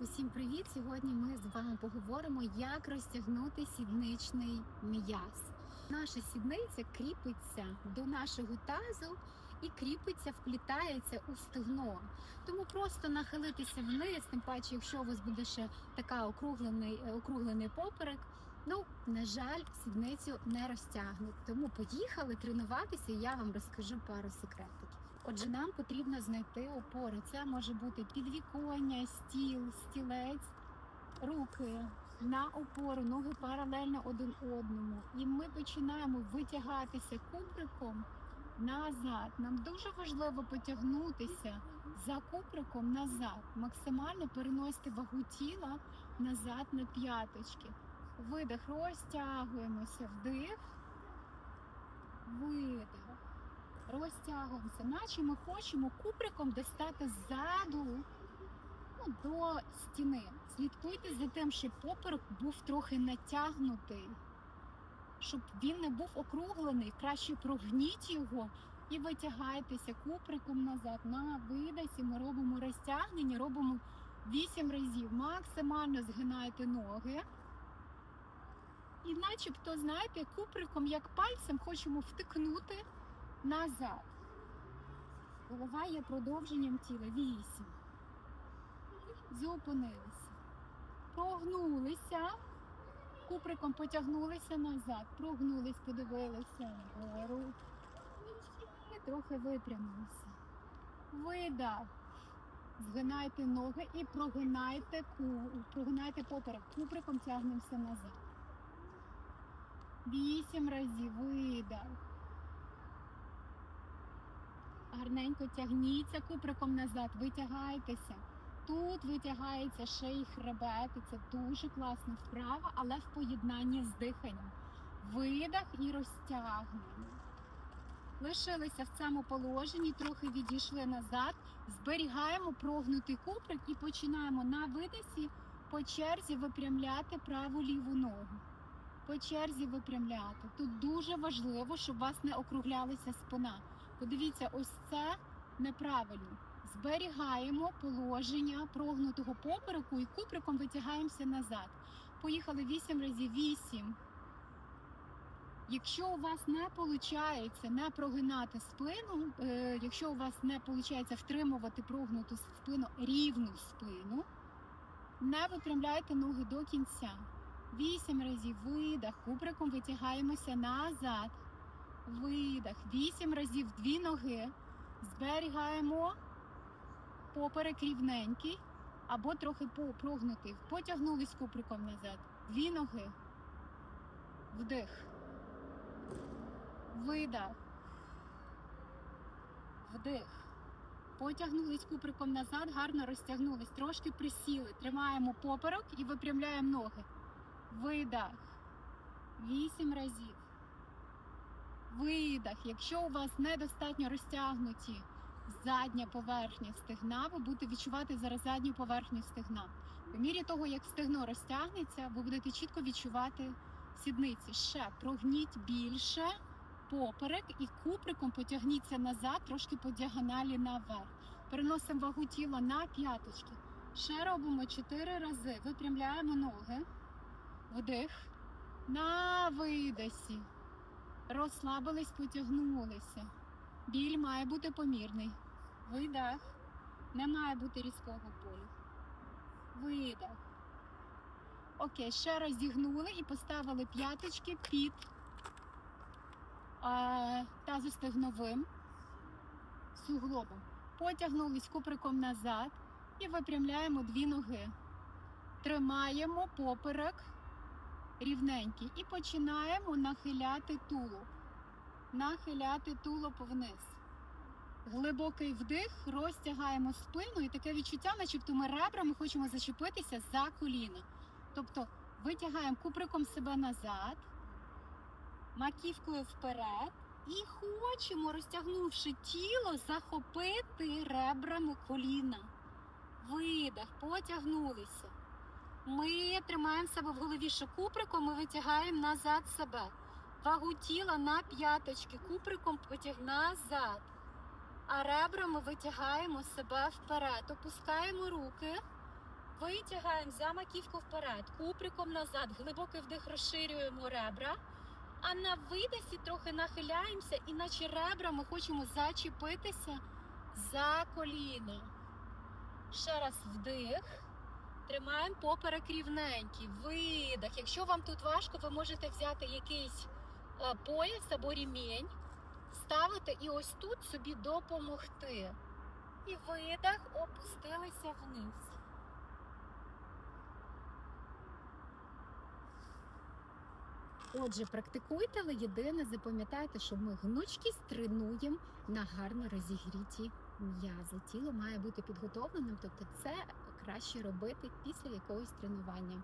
Усім привіт! Сьогодні ми з вами поговоримо, як розтягнути сідничний м'яз. Наша сідниця кріпиться до нашого тазу і кріпиться, вплітається у стегно. Тому просто нахилитися вниз, тим паче, якщо у вас буде ще така округлений, е, округлений поперек. Ну, на жаль, сідницю не розтягнуть. Тому поїхали тренуватися, і я вам розкажу пару секретиків. Отже, нам потрібно знайти опори. Це може бути підвіконня, стіл, стілець, руки на опору, ноги паралельно один одному. І ми починаємо витягатися кубриком назад. Нам дуже важливо потягнутися за кубриком назад, максимально переносити вагу тіла назад на п'яточки. Видих, розтягуємося, вдих, видих. Розтягуємося, наче ми хочемо куприком достати ззаду ну, до стіни. Слідкуйте за тим, щоб поперек був трохи натягнутий, щоб він не був округлений. Краще прогніть його і витягайтеся куприком назад. На видосі ми робимо розтягнення, робимо 8 разів. Максимально згинайте ноги. І начебто, знаєте, куприком, як пальцем, хочемо втикнути назад. Голова є продовженням тіла. Вісім. Зупинилися. Прогнулися. Куприком потягнулися назад. Прогнулись, подивилися вгору. І трохи випрямилися. Видав. Згинайте ноги і прогинайте, прогинайте поперек. Куприком тягнемося назад. Вісім разів видав. Гарненько тягніться куприком назад, витягайтеся. Тут витягається й хребет, і це дуже класна вправа, але в поєднанні з диханням. Видах і розтягнення. Лишилися в цьому положенні, трохи відійшли назад, зберігаємо прогнутий куприк і починаємо на видосі по черзі випрямляти праву ліву ногу. По черзі випрямляти. Тут дуже важливо, щоб у вас не округлялася спина. Подивіться, ось це неправильно. Зберігаємо положення прогнутого попереку і куприком витягаємося назад. Поїхали 8 разів 8. Якщо у вас не виходить не прогинати спину, е, якщо у вас не виходить втримувати прогнуту спину, рівну спину, не випрямляйте ноги до кінця. 8 разів видах, куприком витягаємося назад. Видах. 8 разів дві ноги. Зберігаємо поперек рівненький або трохи прогнутий. Потягнулись куприком назад. Дві ноги. Вдих. Видах. Вдих. Потягнулись куприком назад, гарно розтягнулись. Трошки присіли. Тримаємо поперек і випрямляємо ноги. Видах. Вісім разів. Видах. Якщо у вас недостатньо розтягнуті задня поверхня стегна, ви будете відчувати зараз задню поверхню стегна. По мірі того, як стегно розтягнеться, ви будете чітко відчувати сідниці. Ще прогніть більше поперек і куприком потягніться назад, трошки по діагоналі наверх. Переносимо вагу тіла на п'яточки. Ще робимо 4 рази. Випрямляємо ноги. Вдих. На видосі. Розслабились, потягнулися. Біль має бути помірний. Видах. Не має бути різкого болю. Видах. Окей, ще раз зігнули і поставили п'яточки під е, тазостегновим суглобом. Потягнулись куприком назад і випрямляємо дві ноги. Тримаємо поперек рівненький і починаємо нахиляти тулуб. Нахиляти тулуб вниз. Глибокий вдих, розтягаємо спину і таке відчуття, начебто ми ребрами хочемо зачепитися за коліно. Тобто витягаємо куприком себе назад, маківкою вперед і хочемо, розтягнувши тіло, захопити ребрами коліна. Видих, потягнулися. Ми тримаємо себе в голові ще куприком, ми витягаємо назад себе. Вагу тіла на п'яточки, куприком потяг назад. А ребрами витягаємо себе вперед. Опускаємо руки, Витягаємо за маківку вперед, куприком назад, глибокий вдих розширюємо ребра. А на видосі трохи нахиляємося, і наче ребра ми хочемо зачепитися за коліно. Ще раз вдих. Тримаємо поперек рівненький. Видих. Якщо вам тут важко, ви можете взяти якийсь пояс або рімень, ставити і ось тут собі допомогти. І видих, опустилися вниз. Отже, практикуйте, але єдине запам'ятайте, що ми гнучкість тренуємо на гарно розігріті м'язи. Тіло має бути підготовленим, тобто це краще робити після якогось тренування.